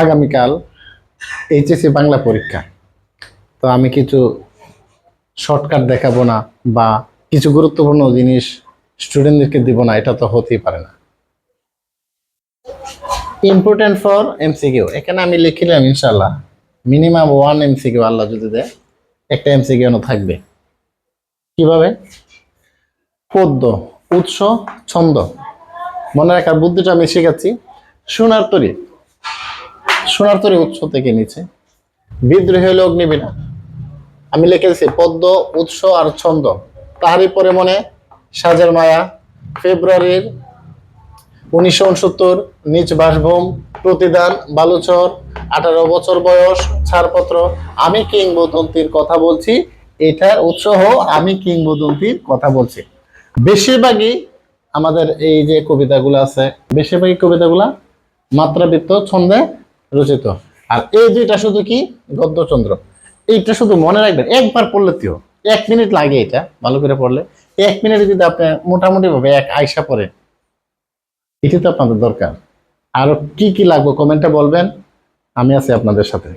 আগামীকাল এইচএসসি বাংলা পরীক্ষা। তো আমি কিছু শর্টকাট দেখাবো না বা কিছু গুরুত্বপূর্ণ জিনিস স্টুডেন্টদেরকে দিব না, এটা তো হতেই পারে না। ইম্পর্টেন্ট ফর এমসিকিউ এখানে আমি লিখিলাম ইনশাল্লাহ মিনিমাম ওয়ান এমসিকিউ আল্লাহ যদি দেয়, একটা এমসিকিউ থাকবে। কীভাবে? পদ্য, উৎস, ছন্দ। মনে রাখার বুদ্ধিটা আমি শেখাচ্ছি। সোনার তরী। সোনার তরী উৎস থেকে নিচে। বিদ্রোহী হলো অগ্নিবীণা আমি লিখেছি, পদ্ম, উৎস আর ছন্দ। তাহারই পরে মনে সাজের মায়া। ফেব্রুয়ারির উনিশশো উনসত্তর নিজ বাসভূম, প্রতিদান, বালুচর, আঠারো বছর বয়স, ছাড়পত্র, আমি কিংবদন্তির কথা বলছি, এটার উৎসাহ আমি কিংবদন্তির কথা বলছি। বেশিরভাগই আমাদের এই যে কবিতাগুলো আছে, বেশিরভাগই কবিতাগুলা মাত্রাবৃত্ত ছন্দে রচিত। আর এই দুইটা শুধু কি? গদ্যচন্দ্র। এইটা শুধু মনে রাখবেন, একবার পড়লে তো এক মিনিট লাগে এটা, ভালো করে পড়লে। এক মিনিটে যদি আপনি মোটামুটি ভাবে এক আয়সা পড়ে এটি তো আপনাদের দরকার। আরও কি কি লাগবে কমেন্টে বলবেন, আমি আছি আপনাদের সাথে।